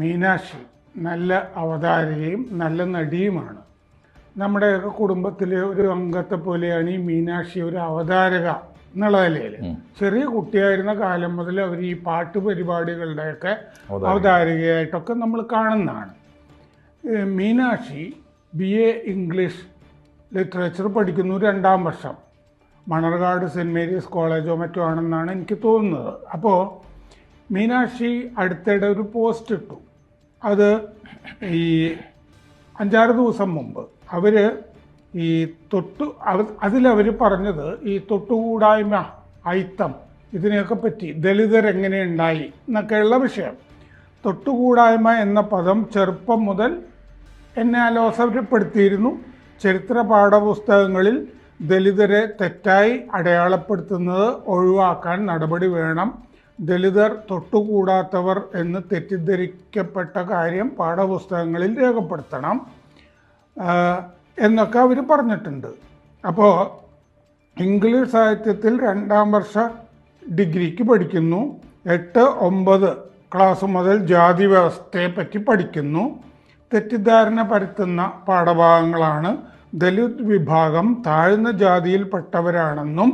മീനാക്ഷി നല്ല അവതാരകയും നല്ല നടിയുമാണ്. നമ്മുടെയൊക്കെ കുടുംബത്തിലെ ഒരു അംഗത്തെ പോലെയാണ് ഈ മീനാക്ഷി ഒരു അവതാരക എന്നുള്ള നിലയിൽ. ചെറിയ കുട്ടിയായിരുന്ന കാലം മുതൽ അവർ ഈ പാട്ട് പരിപാടികളുടെയൊക്കെ അവതാരകയായിട്ടൊക്കെ നമ്മൾ കാണുന്നതാണ്. Meenakshi B A English literature പഠിക്കുന്നു രണ്ടാം വർഷം. മണർകാട് സെന്റ് മേരീസ് കോളേജോ മറ്റോ ആണെന്നാണ് എനിക്ക് തോന്നുന്നത്. അപ്പോൾ മീനാക്ഷി അടുത്തിടെ ഒരു പോസ്റ്റ് ഇട്ടു. അത് ഈ അഞ്ചാറ് ദിവസം മുമ്പ്. അവർ ഈ തൊട്ടു അതിലവർ പറഞ്ഞത് ഈ തൊട്ടുകൂടായ്മ അയിത്തം ഇതിനെയൊക്കെ പറ്റി ദളിതർ എങ്ങനെ ഉണ്ടായി എന്നൊക്കെയുള്ള വിഷയം. തൊട്ടുകൂടായ്മ എന്ന പദം ചെറുപ്പം മുതൽ എന്നെ അലോസരപ്പെടുത്തിയിരുന്നു. ചരിത്ര പാഠപുസ്തകങ്ങളിൽ ദളിതരെ തെറ്റായി അടയാളപ്പെടുത്തുന്നത് ഒഴിവാക്കാൻ നടപടി വേണം ദലിതർ തൊട്ടുകൂടാത്തവർ എന്ന് തെറ്റിദ്ധരിക്കപ്പെട്ട കാര്യം പാഠപുസ്തകങ്ങളിൽ രേഖപ്പെടുത്തണം എന്നൊക്കെ അവർ പറഞ്ഞിട്ടുണ്ട്. അപ്പോൾ ഇംഗ്ലീഷ് സാഹിത്യത്തിൽ രണ്ടാം വർഷ ഡിഗ്രിക്ക് പഠിക്കുന്നു എട്ട് ഒമ്പത് ക്ലാസ് മുതൽ ജാതി വ്യവസ്ഥയെ പറ്റി പഠിക്കുന്നു. തെറ്റിദ്ധാരണ പരത്തുന്ന പാഠഭാഗങ്ങളാണ് ദലിത് വിഭാഗം താഴ്ന്ന ജാതിയിൽപ്പെട്ടവരാണെന്നും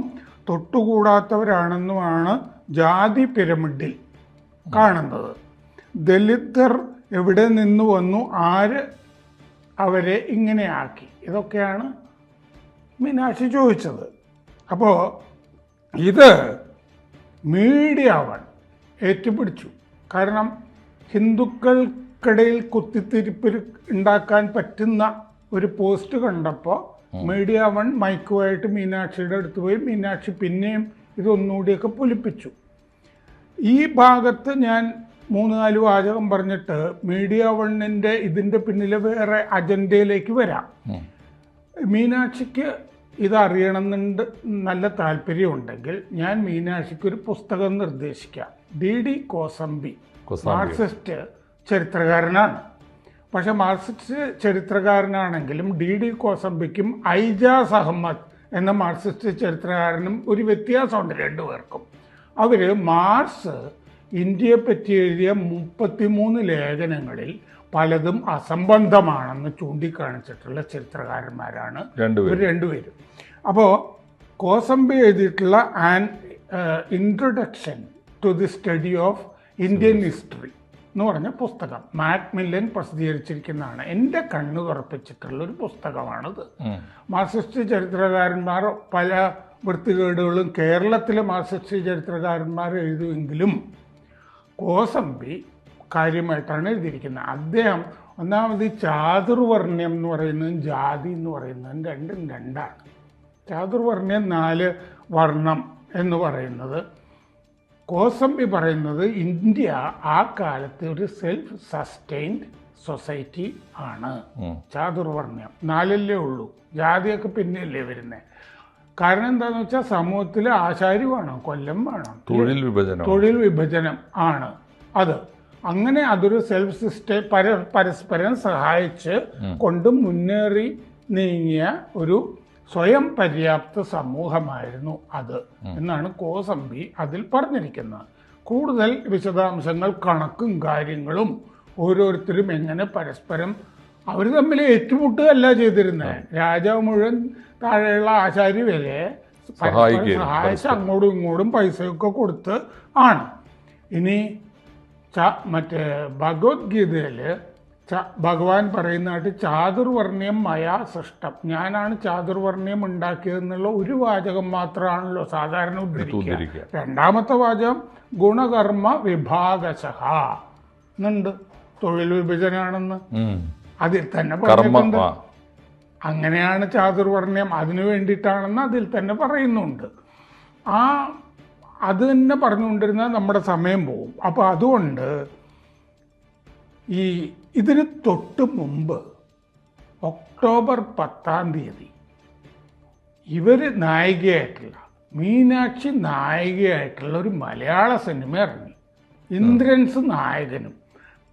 തൊട്ടുകൂടാത്തവരാണെന്നുമാണ് ജാതി പിരമിഡിൽ കാണുന്നത്. ദലിതർ എവിടെ നിന്ന് വന്നു ആര് അവരെ ഇങ്ങനെയാക്കി ഇതൊക്കെയാണ് മീനാക്ഷി ചോദിച്ചത്. അപ്പോൾ ഇത് മീഡിയ അവൻ ഏറ്റുപിടിച്ചു. കാരണം ഹിന്ദുക്കൾക്കിടയിൽ കുത്തിത്തിരിപ്പ് ഉണ്ടാക്കാൻ പറ്റുന്ന ഒരു പോസ്റ്റ് കണ്ടപ്പോൾ മീഡിയ വൺ മൈക്കുമായിട്ട് മീനാക്ഷിയുടെ അടുത്ത് പോയി. മീനാക്ഷി പിന്നെയും ഇതൊന്നുകൂടിയൊക്കെ പൊലിപ്പിച്ചു. ഈ ഭാഗത്ത് ഞാൻ മൂന്ന് നാല് വാചകം പറഞ്ഞിട്ട് മീഡിയ വണ്ണിന്റെ ഇതിന്റെ പിന്നിലെ വേറെ അജണ്ടയിലേക്ക് വരാം. മീനാക്ഷിക്ക് ഇത് അറിയണമെന്നുണ്ട് നല്ല താല്പര്യമുണ്ടെങ്കിൽ ഞാൻ മീനാക്ഷിക്ക് ഒരു പുസ്തകം നിർദ്ദേശിക്കാം. D D Kosambi Kosambi. Marxist ചരിത്രകാരനാണ്. പക്ഷെ മാർക്സിസ്റ്റ് ചരിത്രകാരനാണെങ്കിലും ഡി ഡി കോസംബിക്കും ഐജാസ് അഹമ്മദ് എന്ന മാർക്സിസ്റ്റ് ചരിത്രകാരനും ഒരു വ്യത്യാസമുണ്ട് രണ്ടുപേർക്കും. അവർ മാർസ് ഇന്ത്യയെ പറ്റി എഴുതിയ മുപ്പത്തിമൂന്ന് ലേഖനങ്ങളിൽ പലതും അസംബന്ധമാണെന്ന് ചൂണ്ടിക്കാണിച്ചിട്ടുള്ള ചരിത്രകാരന്മാരാണ് രണ്ടുപേരും. ഇവർ രണ്ടുപേരും. അപ്പോൾ കോസംബി എഴുതിയിട്ടുള്ള an introduction to the study of Indian history എന്ന് പറഞ്ഞ പുസ്തകം. മാറ്റ് മില്ലൻ പ്രസിദ്ധീകരിച്ചിരിക്കുന്നതാണ്. എന്റെ കണ്ണു തുറപ്പിച്ചിട്ടുള്ള ഒരു പുസ്തകമാണിത് മാർസിസ്റ്റ് മാർക്സിസ്റ്റ് ചരിത്രകാരന്മാർ പല വൃത്തികേടുകളും കേരളത്തിലെ മാർക്സിസ്റ്റ് ചരിത്രകാരന്മാർ എഴുതുമെങ്കിലും കോസംബി കാര്യമായിട്ടാണ് എഴുതിയിരിക്കുന്നത്. അദ്ദേഹം ഒന്നാമത് ചാതുർവർണ്യം എന്ന് പറയുന്നതും ജാതി എന്ന് പറയുന്നതും രണ്ടും രണ്ടാണ്. ചാതുർവർണ്യം നാല് വർണം എന്ന് പറയുന്നത്. കോസംബി പറയുന്നത് ഇന്ത്യ ആ കാലത്ത് ഒരു സെൽഫ് സസ്റ്റെയിൻഡ് സൊസൈറ്റി ആണ്. ചാതുർവർണ്യം നാലല്ലേ ഉള്ളൂ. ജാതിയൊക്കെ പിന്നെയല്ലേ വരുന്നത് കാരണം എന്താണെന്ന് വെച്ചാൽ സമൂഹത്തിൽ ആശാരി വേണം കൊല്ലം വേണം തൊഴിൽ വിഭജനം. തൊഴിൽ വിഭജനം ആണ് അത്. അങ്ങനെ അതൊരു സെൽഫ് സിസ്റ്റം പര പരസ്പരം സഹായിച്ച് കൊണ്ട് മുന്നേറി നീങ്ങിയ ഒരു സ്വയം പര്യാപ്ത സമൂഹമായിരുന്നു അത് എന്നാണ് കോസംബി അതിൽ പറഞ്ഞിരിക്കുന്നത്. കൂടുതൽ വിശദാംശങ്ങൾ കണക്കും കാര്യങ്ങളും ഓരോരുത്തരും എങ്ങനെ പരസ്പരം അവർ തമ്മിൽ ഏറ്റുമുട്ടുകയല്ല ചെയ്തിരുന്നത് രാജാവ് മുഴുവൻ താഴെയുള്ള ആശാരി വരെ സഹായിച്ച് അങ്ങോട്ടും ഇങ്ങോട്ടും പൈസയൊക്കെ കൊടുത്ത് ആണ്. ഇനി ച മറ്റേ ഭഗവത്ഗീതയിൽ ച ഭഗവാൻ പറയുന്നതായിട്ട് ചാതുർവർണ്യം മയാ സൃഷ്ടം. ഞാനാണ് ചാതുർവർണ്യം ഉണ്ടാക്കിയതെന്നുള്ള ഒരു വാചകം മാത്രമാണല്ലോ സാധാരണ ഉദ്ധരിക്കുക. രണ്ടാമത്തെ വാചകം ഗുണകർമ്മ വിഭാഗശഹ. എന്നുണ്ട് തൊഴിൽ വിഭജനമാണെന്ന് ഉം. അതിൽ തന്നെ പറഞ്ഞിട്ടുണ്ട്. അങ്ങനെയാണ് ചാതുർവർണ്യം അതിനു വേണ്ടിയിട്ടാണെന്ന് അതിൽ തന്നെ പറയുന്നുണ്ട്. ആ അത് തന്നെ പറഞ്ഞുകൊണ്ടിരുന്നാൽ നമ്മുടെ സമയം പോവും അപ്പോൾ അതുകൊണ്ട് ഈ ഇതിന് തൊട്ട് മുമ്പ് ഒക്ടോബർ പത്താം തീയതി ഇവർ നായികയായിട്ടുള്ള മീനാക്ഷി നായികയായിട്ടുള്ള ഒരു മലയാള സിനിമ ഇറങ്ങി. ഇന്ദ്രൻസ് നായകനും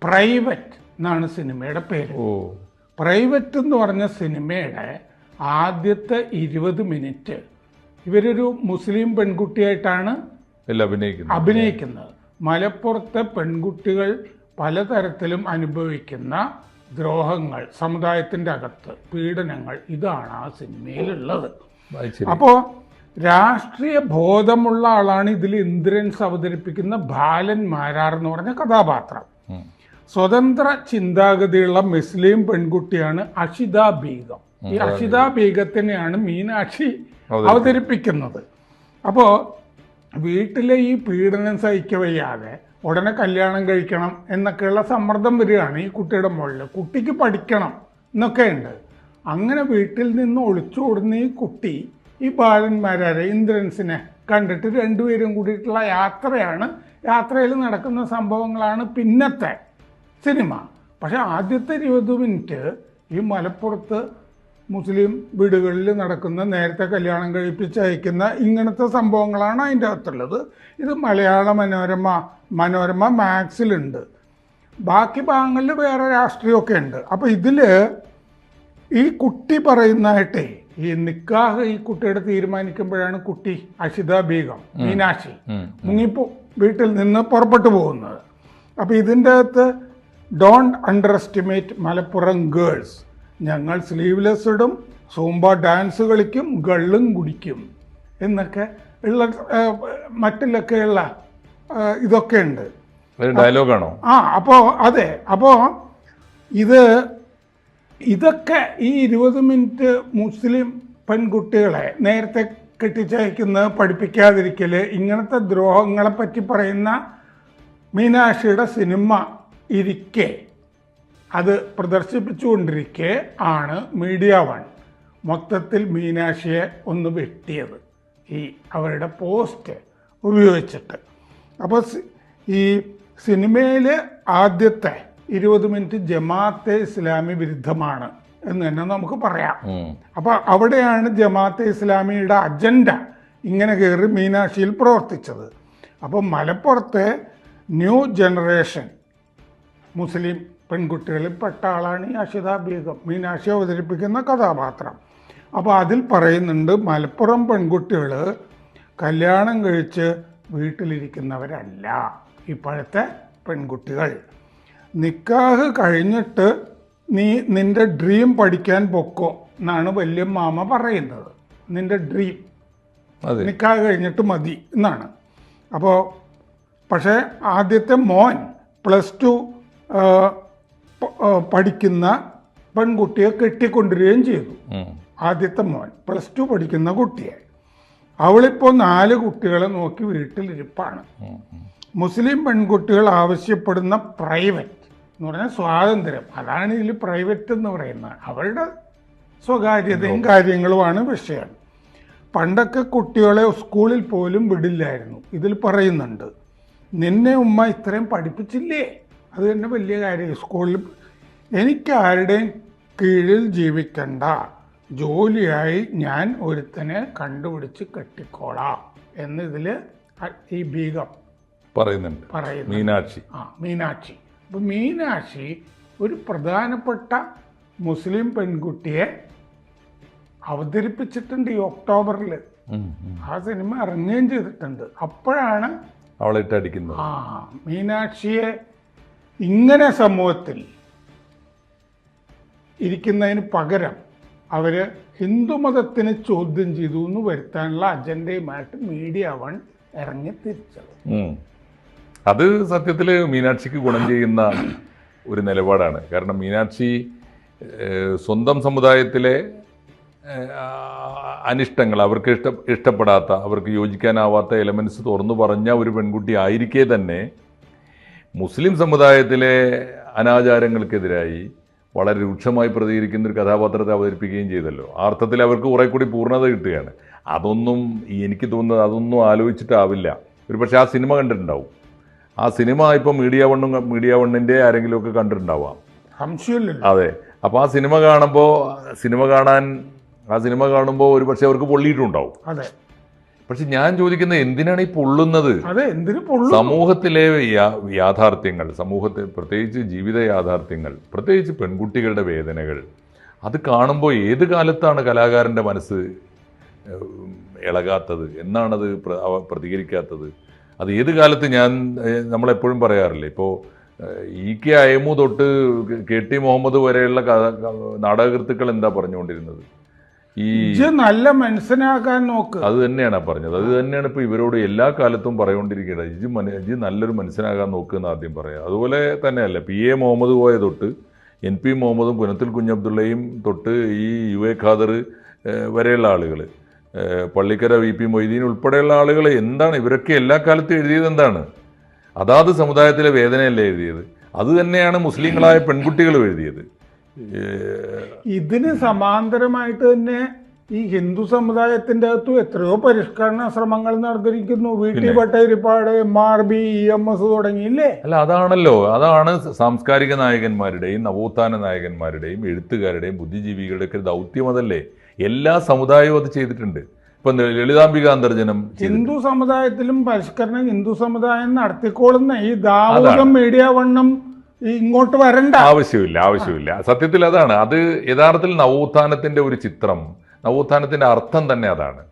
പ്രൈവറ്റ് എന്നാണ് സിനിമയുടെ പേര്. ഓ. പ്രൈവറ്റ് എന്ന് പറഞ്ഞ സിനിമയുടെ ആദ്യത്തെ ഇരുപത് മിനിറ്റ് ഇവരൊരു മുസ്ലിം പെൺകുട്ടിയായിട്ടാണ് എല്ലാം അഭിനയിക്കുന്നു അഭിനയിക്കുന്നത്. മലപ്പുറത്തെ പെൺകുട്ടികൾ പലതരത്തിലും അനുഭവിക്കുന്ന ദ്രോഹങ്ങൾ സമുദായത്തിന്റെ അകത്ത് പീഡനങ്ങൾ ഇതാണ് ആ സിനിമയിലുള്ളത്. അപ്പോ അപ്പോൾ രാഷ്ട്രീയ ബോധമുള്ള ആളാണ് ഇതിൽ ഇന്ദ്രൻസ് അവതരിപ്പിക്കുന്ന ബാലൻ മാരാർ എന്ന് പറഞ്ഞ കഥാപാത്രം. സ്വതന്ത്ര ചിന്താഗതിയുള്ള മുസ്ലിം പെൺകുട്ടിയാണ് അഷിത ബീഗം. ഈ അഷിത ബീഗത്തിനെയാണ് മീനാക്ഷി അവതരിപ്പിക്കുന്നത്. അപ്പോൾ വീട്ടിലെ ഈ പീഡനം സഹിക്കവയ്യാതെ ഉടനെ കല്യാണം കഴിക്കണം എന്നൊക്കെയുള്ള സമ്മർദ്ദം വരികയാണ് ഈ കുട്ടിയുടെ മുകളിൽ കുട്ടിക്ക് പഠിക്കണം എന്നൊക്കെ ഉണ്ട്. അങ്ങനെ വീട്ടിൽ നിന്ന് ഒളിച്ചോടുന്ന ഈ കുട്ടി ഈ ബാലന്മാരെ ഇന്ദ്രൻസിനെ കണ്ടിട്ട് രണ്ടുപേരും കൂടിയിട്ടുള്ള യാത്രയാണ്. യാത്രയിൽ നടക്കുന്ന സംഭവങ്ങളാണ് പിന്നത്തെ സിനിമ. പക്ഷേ ആദ്യത്തെ ഇരുപത് മിനിറ്റ് ഈ മലപ്പുറത്ത് മുസ്ലിം വീടുകളിൽ നടക്കുന്ന നേരത്തെ കല്യാണം കഴിപ്പിച്ച് അയക്കുന്ന ഇങ്ങനത്തെ സംഭവങ്ങളാണ് അതിന്റെ അകത്തുള്ളത്. ഇത് മലയാള മനോരമ മനോരമ മാക്സിലുണ്ട്. ബാക്കി ഭാഗങ്ങളിൽ വേറെ രാഷ്ട്രീയമൊക്കെ ഉണ്ട്. അപ്പോൾ ഇതിൽ ഈ കുട്ടി പറയുന്നതായിട്ടേ ഈ നിക്കാഹ് ഈ കുട്ടിയുടെ തീരുമാനിക്കുമ്പോഴാണ് കുട്ടി അഷിത ബീഗം മീനാക്ഷി മുങ്ങിപ്പോ വീട്ടിൽ നിന്ന് പുറപ്പെട്ടു പോകുന്നത്. അപ്പോൾ ഇതിന്റെ അകത്ത് don't underestimate Malappuram girls ഞങ്ങൾ സ്ലീവ്ലെസ് ഇടും സൂമ്പ ഡാൻസ് കളിക്കും ഗള്ളും കുടിക്കും. എന്നൊക്കെ ഉള്ള മറ്റിലൊക്കെയുള്ള ഇതൊക്കെ ഉണ്ട്. ഡയലോഗാണോ ആ അപ്പോൾ അതെ അപ്പോൾ ഇത് ഇതൊക്കെ ഈ ഇരുപത് മിനിറ്റ് മുസ്ലിം പെൺകുട്ടികളെ നേരത്തെ കെട്ടിച്ചയക്കുന്നത് പഠിപ്പിക്കാതിരിക്കൽ ഇങ്ങനത്തെ ദ്രോഹങ്ങളെ പറ്റി പറയുന്ന മീനാക്ഷിയുടെ സിനിമ ഇരിക്കെ. അത് പ്രദർശിപ്പിച്ചുകൊണ്ടിരിക്കെ ആണ് മീഡിയ വൺ. മൊത്തത്തിൽ മീനാക്ഷിയെ ഒന്ന് വെട്ടിയത്. ഈ അവരുടെ പോസ്റ്റ് ഉപയോഗിച്ചിട്ട്. അപ്പോൾ ഈ സിനിമയിൽ ആദ്യത്തെ ഇരുപത് മിനിറ്റ് ജമാഅത്തെ ഇസ്ലാമി വിരുദ്ധമാണ് എന്ന് തന്നെ നമുക്ക് പറയാം. അപ്പോൾ അവിടെയാണ് ജമാഅത്തെ ഇസ്ലാമിയുടെ അജണ്ട ഇങ്ങനെ കയറി മീനാക്ഷിയിൽ പ്രവർത്തിച്ചത്. അപ്പോൾ മലപ്പുറത്തെ ന്യൂ ജനറേഷൻ മുസ്ലിം പെൺകുട്ടികളിൽ പെട്ട ആളാണ് ഈ അഷിത ബീഗം. മീനാക്ഷി അവതരിപ്പിക്കുന്ന കഥാപാത്രം. അപ്പോൾ അതിൽ പറയുന്നുണ്ട് മലപ്പുറം പെൺകുട്ടികൾ കല്യാണം കഴിച്ച് വീട്ടിലിരിക്കുന്നവരല്ല ഇപ്പോഴത്തെ പെൺകുട്ടികൾ. നിക്കാഹ് കഴിഞ്ഞിട്ട് നീ നിന്റെ ഡ്രീം പഠിക്കാൻ പൊക്കോ എന്നാണ് വലിയ മാമ പറയുന്നത്. നിന്റെ ഡ്രീം. അതെ. നിക്കാഹ് കഴിഞ്ഞിട്ട് മതി എന്നാണ്. അപ്പോൾ പക്ഷേ ആദ്യത്തെ മോൻ പ്ലസ് ടു പഠിക്കുന്ന പെൺകുട്ടിയെ കെട്ടിക്കൊണ്ടുവരികയും ചെയ്തു. ആദ്യത്തെ മോൻ പ്ലസ് ടു പഠിക്കുന്ന കുട്ടിയെ. അവളിപ്പോൾ നാല് കുട്ടികളെ നോക്കി വീട്ടിലിരിപ്പാണ്. മുസ്ലിം പെൺകുട്ടികൾ ആവശ്യപ്പെടുന്ന പ്രൈവറ്റ് എന്ന് പറഞ്ഞാൽ സ്വാതന്ത്ര്യം. അതാണ് ഇതിൽ പ്രൈവറ്റ് എന്ന് പറയുന്നത്. അവരുടെ സ്വകാര്യതയും കാര്യങ്ങളുമാണ് വിഷയം. പണ്ടൊക്കെ കുട്ടികളെ സ്കൂളിൽ പോലും വിടില്ലായിരുന്നു. ഇതിൽ പറയുന്നുണ്ട് നിന്നെ ഉമ്മ ഇത്രയും പഠിപ്പിച്ചില്ലേ? അത് തന്നെ വലിയ കാര്യം. സ്കൂളിൽ എനിക്ക് ആരുടെയും കീഴിൽ ജീവിക്കണ്ട. ജോലിയായി ഞാൻ ഒരുത്തനെ കണ്ടുപിടിച്ച് കെട്ടിക്കോളാം എന്നിതിൽ ഈ ബീഗം പറയുന്നുണ്ട്. പറയുന്നു മീനാക്ഷി. ആ മീനാക്ഷി. അപ്പം മീനാക്ഷി ഒരു പ്രധാനപ്പെട്ട മുസ്ലിം പെൺകുട്ടിയെ അവതരിപ്പിച്ചിട്ടുണ്ട് ഈ ഒക്ടോബറിൽ. ആ സിനിമ ഇറങ്ങുകയും ചെയ്തിട്ടുണ്ട്. അപ്പോഴാണ് അവളെ ഇട്ടടിക്കുന്നത്. ആ മീനാക്ഷിയെ ഇങ്ങനെ സമൂഹത്തിൽ ഇരിക്കുന്നതിന് പകരം അവർ ഹിന്ദുമതത്തിനെ ചോദ്യം ചെയ്തു എന്ന് വരുത്താനുള്ള അജണ്ടയുമായിട്ട് മീഡിയ വൺ ഇറങ്ങി തിരിച്ചത്. അത് സത്യത്തിൽ മീനാക്ഷിക്ക് ഗുണം ചെയ്യുന്ന ഒരു നിലപാടാണ് കാരണം മീനാക്ഷി സ്വന്തം സമുദായത്തിലെ അനിഷ്ടങ്ങൾ അവർക്ക് ഇഷ്ട ഇഷ്ടപ്പെടാത്ത അവർക്ക് യോജിക്കാനാവാത്ത എലമെന്റ്സ് തുറന്നു പറഞ്ഞ ഒരു പെൺകുട്ടി ആയിരിക്കെ തന്നെ മുസ്ലിം സമുദായത്തിലെ അനാചാരങ്ങൾക്കെതിരായി വളരെ രൂക്ഷമായി പ്രതികരിക്കുന്ന ഒരു കഥാപാത്രത്തെ അവതരിപ്പിക്കുകയും ചെയ്തല്ലോ. ആ അർത്ഥത്തിൽ അവർക്ക് കുറെ കൂടി പൂർണത കിട്ടുകയാണ്. അതൊന്നും എനിക്ക് തോന്നുന്നത് അതൊന്നും ആലോചിച്ചിട്ടാവില്ല. ഒരു പക്ഷേ ആ സിനിമ കണ്ടിട്ടുണ്ടാവും. ആ സിനിമ ഇപ്പോൾ മീഡിയ വണ്ണും മീഡിയ വണ്ണിന്റെ ആരെങ്കിലുമൊക്കെ കണ്ടിട്ടുണ്ടാവാം. അതെ. അപ്പോൾ ആ സിനിമ കാണുമ്പോൾ സിനിമ കാണാൻ ആ സിനിമ കാണുമ്പോൾ ഒരു പക്ഷേ അവർക്ക് പൊള്ളിയിട്ടുണ്ടാവും. അതെ. പക്ഷെ ഞാൻ ചോദിക്കുന്നത് എന്തിനാണ് ഈ പൊള്ളുന്നത്? സമൂഹത്തിലെ യാഥാർത്ഥ്യങ്ങൾ സമൂഹത്തെ പ്രത്യേകിച്ച് ജീവിത യാഥാർത്ഥ്യങ്ങൾ പ്രത്യേകിച്ച് പെൺകുട്ടികളുടെ വേദനകൾ അത് കാണുമ്പോൾ ഏത് കാലത്താണ് കലാകാരന്റെ മനസ്സ് ഇളകാത്തത്? എന്നാണത് പ്രതികരിക്കാത്തത്? അത് ഏത് കാലത്ത് ഞാൻ നമ്മളെപ്പോഴും പറയാറില്ലേ ഇപ്പോൾ ഇ കെ അയമു തൊട്ട് കെ ടി മുഹമ്മദ് വരെയുള്ള നാടകകൃത്തുക്കൾ എന്താ പറഞ്ഞുകൊണ്ടിരുന്നത്? ഈ നല്ല മനുഷ്യനാകാൻ നോക്ക്. അത് തന്നെയാണ് പറഞ്ഞത്. അത് തന്നെയാണ് ഇപ്പൊ ഇവരോട് എല്ലാ കാലത്തും പറയോണ്ടിരിക്കുന്നത് ഇജി മന നല്ലൊരു നല്ലൊരു മനുഷ്യനാകാൻ നോക്കുമെന്ന് ആദ്യം പറയാം. അതുപോലെ തന്നെയല്ല പി എ മുഹമ്മദ് പോയ തൊട്ട് എൻ പി മുഹമ്മദും പുനത്തിൽ കുഞ്ഞബ്ദുള്ളയും തൊട്ട് ഈ യു എ ഖാദർ വരെയുള്ള ആളുകൾ പള്ളിക്കര വി പി മൊയ്തീൻ ഉൾപ്പെടെയുള്ള ആളുകൾ എന്താണ് ഇവരൊക്കെ എല്ലാ കാലത്തും എഴുതിയത് എന്താണ്? അതാത് സമുദായത്തിലെ വേദനയല്ലേ എഴുതിയത്? അത് തന്നെയാണ് മുസ്ലിങ്ങളായ പെൺകുട്ടികളും എഴുതിയത്. ഇതിന് സമാന്തരമായിട്ട് തന്നെ ഈ ഹിന്ദു സമുദായത്തിന്റെ അകത്തും എത്രയോ പരിഷ്കരണ ശ്രമങ്ങൾ നടന്നിരിക്കുന്നു. V T Bhattathiripad M R B E M S തുടങ്ങിയില്ലേ? അല്ല അതാണല്ലോ. അതാണ് സാംസ്കാരിക നായകന്മാരുടെയും നവോത്ഥാന നായകന്മാരുടെയും എഴുത്തുകാരുടെയും ബുദ്ധിജീവികളുടെയൊക്കെ ദൗത്യം അതല്ലേ എല്ലാ സമുദായവും അത് ചെയ്തിട്ടുണ്ട്. ഇപ്പൊ ലളിതാംബിക അന്തർജനം ഹിന്ദു സമുദായത്തിലും പരിഷ്കരണം ഹിന്ദു സമുദായം നടത്തിക്കോളുന്ന ഈ ദാവകം മീഡിയ വണ്ണം ഇങ്ങോട്ട് വരണ്ട. ആവശ്യമില്ല ആവശ്യമില്ല. സത്യത്തിൽ അതാണ്. അത് യഥാർത്ഥത്തിൽ നവോത്ഥാനത്തിന്റെ ഒരു ചിത്രം നവോത്ഥാനത്തിന്റെ അർത്ഥം തന്നെ അതാണ്.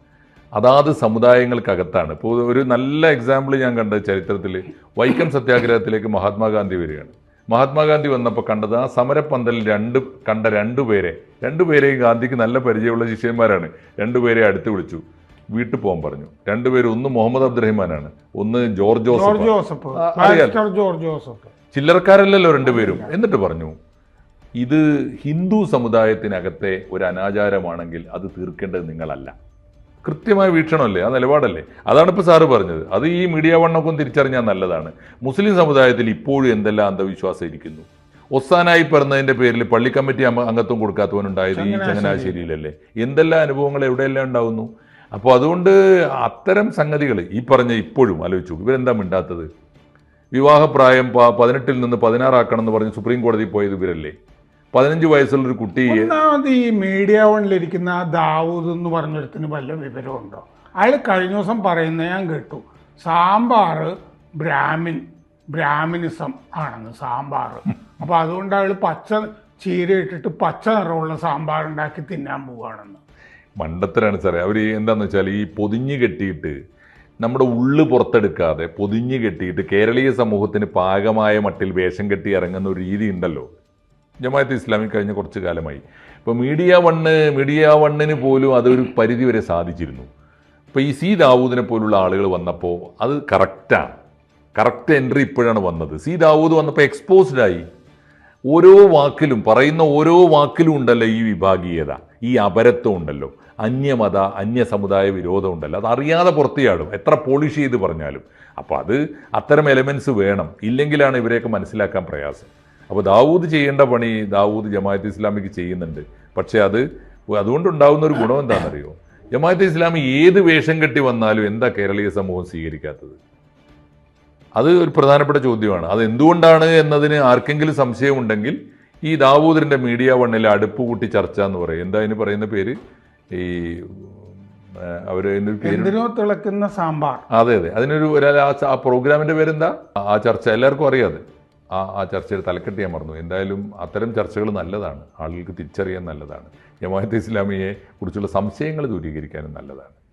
അതാത് സമുദായങ്ങൾക്കകത്താണ്. ഇപ്പോൾ ഒരു നല്ല എക്സാമ്പിൾ ഞാൻ കണ്ട ചരിത്രത്തിൽ വൈക്കം സത്യാഗ്രഹത്തിലേക്ക് മഹാത്മാഗാന്ധി വരികയാണ്. മഹാത്മാഗാന്ധി വന്നപ്പോൾ കണ്ടത് ആ സമരപ്പന്തലിൽ രണ്ട് കണ്ട രണ്ടുപേരെ രണ്ടുപേരെയും ഗാന്ധിക്ക് നല്ല പരിചയമുള്ള ശിഷ്യന്മാരാണ്. രണ്ടുപേരെ അടുത്ത് വിളിച്ചു. വീട്ടിൽ പോകാൻ പറഞ്ഞു. രണ്ടുപേരും ഒന്ന് മുഹമ്മദ് അബ്ദുറഹിമാനാണ് ഒന്ന് ജോർജ് ജോസഫ് ജോർജ് ജോസഫ്. ചില്ലറക്കാരല്ലല്ലോ രണ്ടുപേരും. എന്നിട്ട് പറഞ്ഞു ഇത് ഹിന്ദു സമുദായത്തിനകത്തെ ഒരു അനാചാരമാണെങ്കിൽ അത് തീർക്കേണ്ടത് നിങ്ങളല്ല. കൃത്യമായ വീക്ഷണമല്ലേ? ആ നിലപാടല്ലേ? അതാണ് ഇപ്പോൾ സാറ് പറഞ്ഞത്. അത് ഈ മീഡിയ വണ്ണൊക്കെ തിരിച്ചറിഞ്ഞാൽ നല്ലതാണ്. മുസ്ലിം സമുദായത്തിൽ ഇപ്പോഴും എന്തെല്ലാം അന്ധവിശ്വാസം ഇരിക്കുന്നു? ഒസാനായി പറഞ്ഞതിന്റെ പേരിൽ പള്ളി കമ്മിറ്റി അംഗ- അംഗത്വം കൊടുക്കാത്തവനുണ്ടായത് ഈ ചങ്ങനാശ്ശേരിയിലല്ലേ? എന്തെല്ലാം അനുഭവങ്ങൾ എവിടെയെല്ലാം ഉണ്ടാവുന്നു? അപ്പോൾ അതുകൊണ്ട് അത്തരം സംഗതികൾ ഈ പറഞ്ഞ ഇപ്പോഴും ആലോചിച്ചു ഇവരെന്താ മിണ്ടാത്തത്? വിവാഹപ്രായം പതിനെട്ടിൽ നിന്ന് പതിനാറാക്കണം എന്ന് പറഞ്ഞ് സുപ്രീം കോടതി പോയത് ഇവരല്ലേ? പതിനഞ്ച് വയസ്സുള്ള ഒരു കുട്ടി ഒന്നാമത് ഈ മീഡിയ വണ്ണിലിരിക്കുന്ന ആ ദാവൂദ് എന്ന് പറഞ്ഞൊരുത്തിന് വല്ല വിവരമുണ്ടോ? അയാൾ കഴിഞ്ഞ ദിവസം പറയുന്നത് ഞാൻ കേട്ടു. സാമ്പാർ ബ്രാഹ്മിൻ ബ്രാഹ്മിനിസം ആണെന്ന് സാമ്പാർ. അപ്പോൾ അതുകൊണ്ട് അയാൾ പച്ച ചീര ഇട്ടിട്ട് പച്ച നിറമുള്ള സാമ്പാർ ഉണ്ടാക്കി തിന്നാൻ പോവുകയാണെന്ന് മണ്ടത്തരാണ് സാറേ. അവർ എന്താണെന്ന് വെച്ചാൽ ഈ പൊതിഞ്ഞ് കെട്ടിയിട്ട് നമ്മുടെ ഉള്ളു പുറത്തെടുക്കാതെ പൊതിഞ്ഞു കെട്ടിയിട്ട് കേരളീയ സമൂഹത്തിന് പാകമായ മട്ടിൽ വേഷം കെട്ടി ഇറങ്ങുന്ന ഒരു രീതി ഉണ്ടല്ലോ. ജമാഅത്ത് ഇസ്ലാമി കഴിഞ്ഞ കുറച്ച് കാലമായി. ഇപ്പോൾ മീഡിയ വണ്ണ് മീഡിയ വണ്ണിന് പോലും അതൊരു പരിധി വരെ സാധിച്ചിരുന്നു. ഇപ്പോൾ ഈ സി ദാവൂദിനെ പോലുള്ള ആളുകൾ വന്നപ്പോൾ അത് കറക്റ്റാണ് കറക്റ്റ് എൻട്രി ഇപ്പോഴാണ് വന്നത്. സി ദാവൂദ് വന്നപ്പോൾ എക്സ്പോസ്ഡ് ആയി. ഓരോ വാക്കിലും പറയുന്ന ഓരോ വാക്കിലും ഉണ്ടല്ലോ ഈ വിഭാഗീയത. ഈ അപരത്വം ഉണ്ടല്ലോ. അന്യമത അന്യ സമുദായ വിരോധം ഉണ്ടല്ലോ. അത് അറിയാതെ പുറത്തിയാടും എത്ര പോളിഷ് ചെയ്ത് പറഞ്ഞാലും. അപ്പോൾ അത് അത്തരം എലമെന്റ്സ് വേണം. ഇല്ലെങ്കിലാണ് ഇവരെയൊക്കെ മനസ്സിലാക്കാൻ പ്രയാസം. അപ്പോൾ ദാവൂദ് ചെയ്യേണ്ട പണി ദാവൂദ് ജമാഅത്ത് ഇസ്ലാമിക്ക് ചെയ്യുന്നുണ്ട്. പക്ഷേ അത് അതുകൊണ്ടുണ്ടാവുന്ന ഒരു ഗുണം എന്താണെന്നറിയോ? ജമാഅത്ത് ഇസ്ലാമി ഏത് വേഷം കെട്ടി വന്നാലും എന്താ കേരളീയ സമൂഹം സ്വീകരിക്കാത്തത്? അത് ഒരു പ്രധാനപ്പെട്ട ചോദ്യമാണ്. അത് എന്തുകൊണ്ടാണ് എന്നതിന് ആർക്കെങ്കിലും സംശയമുണ്ടെങ്കിൽ ഈ ദാവൂദിന്റെ മീഡിയ വണ്ണിലെ അടുപ്പ് കൂട്ടി ചർച്ച എന്ന് പറയും. എന്താ അതിന് പറയുന്ന പേര്? ഈ എന്തിനോ തിളക്കുന്ന സാമ്പാർ. അതെ അതെ. അതിനൊരു ആ ആ പ്രോഗ്രാമിന്റെ പേരെന്താ? ആ ചർച്ച എല്ലാവർക്കും അറിയാതെ ആ ആ ചർച്ചയുടെ തലക്കെട്ട് ഞാൻ മറന്നു. എന്തായാലും അത്തരം ചർച്ചകൾ നല്ലതാണ്. ആളുകൾക്ക് തിരിച്ചറിയാൻ നല്ലതാണ്. ജമാഅത്ത് ഇസ്ലാമിയെ കുറിച്ചുള്ള സംശയങ്ങൾ ദൂരീകരിക്കാനും നല്ലതാണ്.